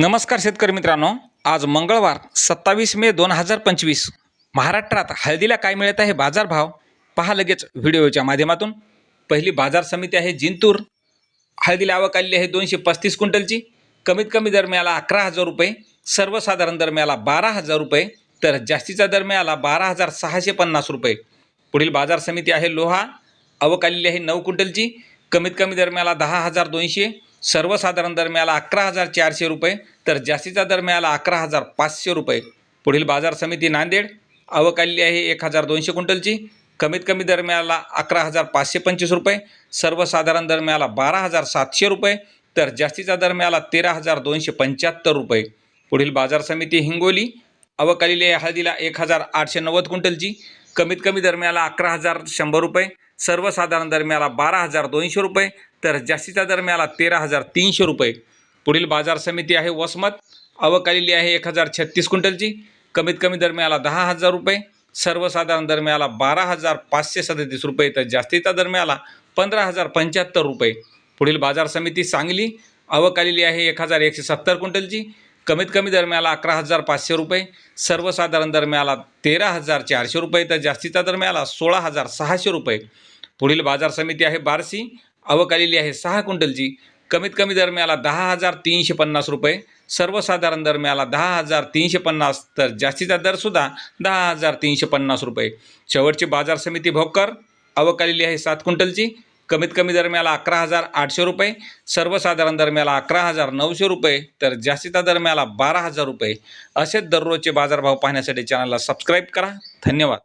नमस्कार शेतकरी मित्रांनो. आज मंगळवार सत्तावीस मे दोन हजार पंचवीस. महाराष्ट्रात हळदीला काय मिळत आहे बाजारभाव? पहा लगेच व्हिडिओच्या माध्यमातून. पहिली बाजार समिती आहे जिंतूर. हळदीला आवक आलेली आहे दोनशे पस्तीस क्विंटलची. कमीत कमी दर मिळाला अकरा हजार रुपये सर्वसाधारण दर मिळाला बारा हजार रुपये तर जास्तीचा दर मिळाला बारा हजार सहाशे पन्नास रुपये. पुढील बाजार समिती आहे लोहा. आवक आलेली आहे नऊ क्विंटलची. कमीत कमी दर मिळाला दहा हजार दोनशे सर्वसाधारण दर मिळाला अकरा हजार चारशे रुपये तर जास्तीचा दर मिळाला अकरा हजार पाचशे रुपये. पुढील बाजार समिती नांदेड आवक आलेली आहे एक हजार दोनशे क्विंटलची. कमीत कमी दर मिळाला अकरा हजार पाचशे पंचवीस रुपये सर्वसाधारण दर मिळाला बारा हजार सातशे रुपये तर जास्तीचा दर मिळाला तेरा हजार दोनशे पंच्याहत्तर रुपये. पुढील बाजार समिती हिंगोली आवक आलेली आहे हळदीला एक हजार आठशे नव्वद क्विंटलची. कमीत कमी दरम्याला अकरा हजार शंभर रुपये सर्वसाधारण दरम्याला बारा हजार दोनशे रुपये तर जास्तीचा दरम्याला तेरा हजार तीनशे रुपये. पुढील बाजार समिती आहे वसमत आवक आलेली आहे एक हजार छत्तीस क्विंटलची. कमीत कमी दरम्याला दहा हजार रुपये सर्वसाधारण दरम्याला बारा हजार पाचशे सदतीस रुपये तर जास्तीचा दरम्याला पंधरा हजार पंच्याहत्तर रुपये. पुढील बाजार समिती सांगली आवक आलेली आहे एक हजार एकशे सत्तर क्विंटलची. कमीत कमी दर मिळाला अकरा हजार पाचशे रुपये सर्वसाधारण दर मिळाला तेरा हजार चारशे रुपये तर जास्तीचा दर मिळाला सोळा हजार सहाशे रुपये. पुढील बाजार समिती आहे बारसी आवक आलेली आहे सहा क्विंटलची. कमीत कमी दर मिळाला दहा हजार तीनशे पन्नास रुपये सर्वसाधारण दर मिळाला दहा हजार तीनशे पन्नास तर जास्तीचा दरसुद्धा दहा हजार तीनशे पन्नास रुपये. शेवटची बाजार समिती भोकर आवक आलेली आहे सात क्विंटलची. कमीत कमी दरम्याला अकरा हजार आठशे रुपये सर्वसाधारण दरम्याला अकरा हजार नऊशे रुपये तर जास्तीचा दरम्याला बारा हजार रुपये असेच दररोजचे बाजारभाव पाहण्यासाठी चॅनलला सबस्क्राईब करा. धन्यवाद.